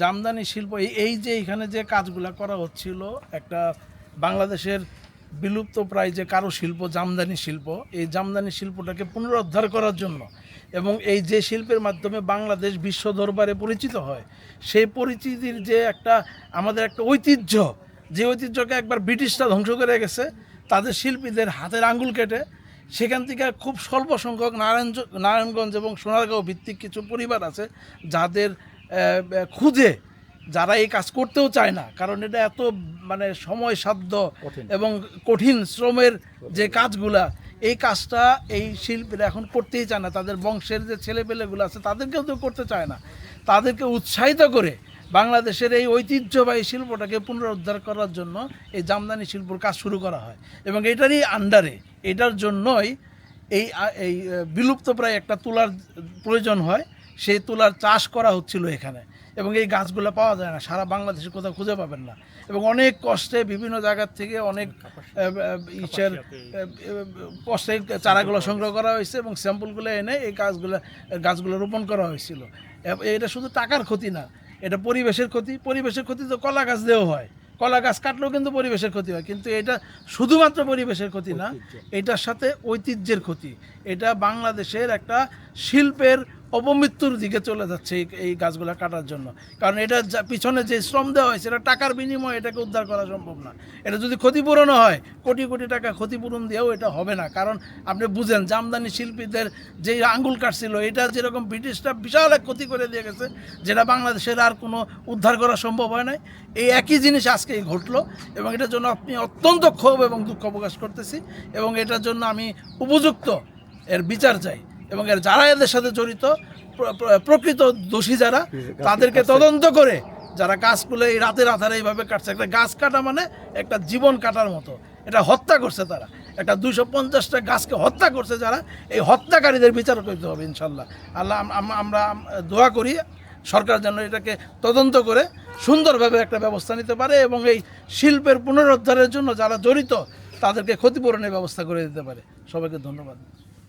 জামদানি শিল্প, এই যে এখানে যে কাজগুলা করা হচ্ছিল, একটা বাংলাদেশের বিলুপ্ত প্রায় যে কারও শিল্প জামদানি শিল্প, এই জামদানি শিল্পটাকে পুনরুদ্ধার করার জন্য এবং এই যে শিল্পের মাধ্যমে বাংলাদেশ বিশ্ব দরবারে পরিচিত হয়, সেই পরিচিতির যে একটা আমাদের একটা ঐতিহ্য, যে ঐতিহ্যকে একবার ব্রিটিশরা ধ্বংস করে গেছে, তাদের শিল্পীদের হাতের আঙ্গুল কেটে সেখান থেকে খুব স্বল্প সংখ্যক নারায়ণ নারায়ণগঞ্জ এবং সোনারগাঁও ভিত্তিক কিছু পরিবার আছে, যাদের খুঁজে যারা এই কাজ করতেও চায় না কারণ এটা এত মানে সময় সাধ্য এবং কঠিন শ্রমের যে কাজগুলা এই কাজটা এই শিল্পীরা এখন করতেই চায় না। তাদের বংশের যে ছেলেপেলেগুলো আছে তাদেরকেও তো করতে চায় না। তাদেরকে উৎসাহিত করে বাংলাদেশের এই ঐতিহ্যবাহী শিল্পটাকে পুনরুদ্ধার করার জন্য এই জামদানি শিল্পর কাজ শুরু করা হয়। এবং এটারই আন্ডারে এটার জন্যই এই এই বিলুপ্ত প্রায় একটা তুলার প্রয়োজন হয়। সেই তুলার চাষ করা হচ্ছিল এখানে। এবং এই গাছগুলো পাওয়া যায় না সারা বাংলাদেশে কোথাও খুঁজে পাবেন না। এবং অনেক কষ্টে বিভিন্ন জায়গার থেকে অনেক ইসের কষ্টে চারাগুলো সংগ্রহ করা হয়েছে। এবং স্যাম্পলগুলো এনে এই গাছগুলো গাছগুলো রোপণ করা হয়েছিল। এটা শুধু টাকার ক্ষতি না এটা পরিবেশের ক্ষতি। পরিবেশের ক্ষতি তো কলা গাছ দিয়েও হয়। কলা গাছ কাটলেও কিন্তু পরিবেশের ক্ষতি হয়। কিন্তু এটা শুধুমাত্র পরিবেশের ক্ষতি না এটার সাথে ঐতিহ্যের ক্ষতি। এটা বাংলাদেশের একটা শিল্পের অপমৃত্যুর দিকে চলে যাচ্ছে এই গাছগুলো কাটার জন্য। কারণ এটা পিছনে যে শ্রম দেওয়া হয়, সেটা টাকার বিনিময়ে এটাকে উদ্ধার করা সম্ভব না। এটা যদি ক্ষতিপূরণও হয়, কোটি কোটি টাকা ক্ষতিপূরণ দিয়েও এটা হবে না। কারণ আপনি বুঝেন জামদানি শিল্পীদের যে আঙ্গুল কাটছিল, এটা যেরকম ব্রিটিশরা বিশাল এক ক্ষতি করে দিয়ে গেছে, যেটা বাংলাদেশের আর কোনো উদ্ধার করা সম্ভব হয় নাই। এই একই জিনিস আজকে ঘটলো, এবং এটার জন্য আপনি অত্যন্ত ক্ষোভ এবং দুঃখ প্রকাশ করতেছি, এবং এটার জন্য আমি উপযুক্ত এর বিচার চাই। এবং এর যারা এদের সাথে জড়িত প্র- প্র- প্রকৃত দোষী যারা তাদেরকে তদন্ত করে যারা গাছগুলো এই রাতের আধারে এইভাবে কাটছে। একটা গাছ কাটা মানে একটা জীবন কাটার মতো। এটা হত্যা করছে তারা। একটা দুশো পঞ্চাশটা গাছকে হত্যা করছে যারা এই হত্যাকারীদের বিচার করতে হবে ইনশাল্লাহ। আল্লাহ আম- আম- আমরা দোয়া করি সরকার যেন এটাকে তদন্ত করে সুন্দরভাবে একটা ব্যবস্থা নিতে পারে এবং এই শিল্পের পুনরুদ্ধারের জন্য যারা জড়িত তাদেরকে ক্ষতিপূরণের ব্যবস্থা করে দিতে পারে। সবাইকে ধন্যবাদ।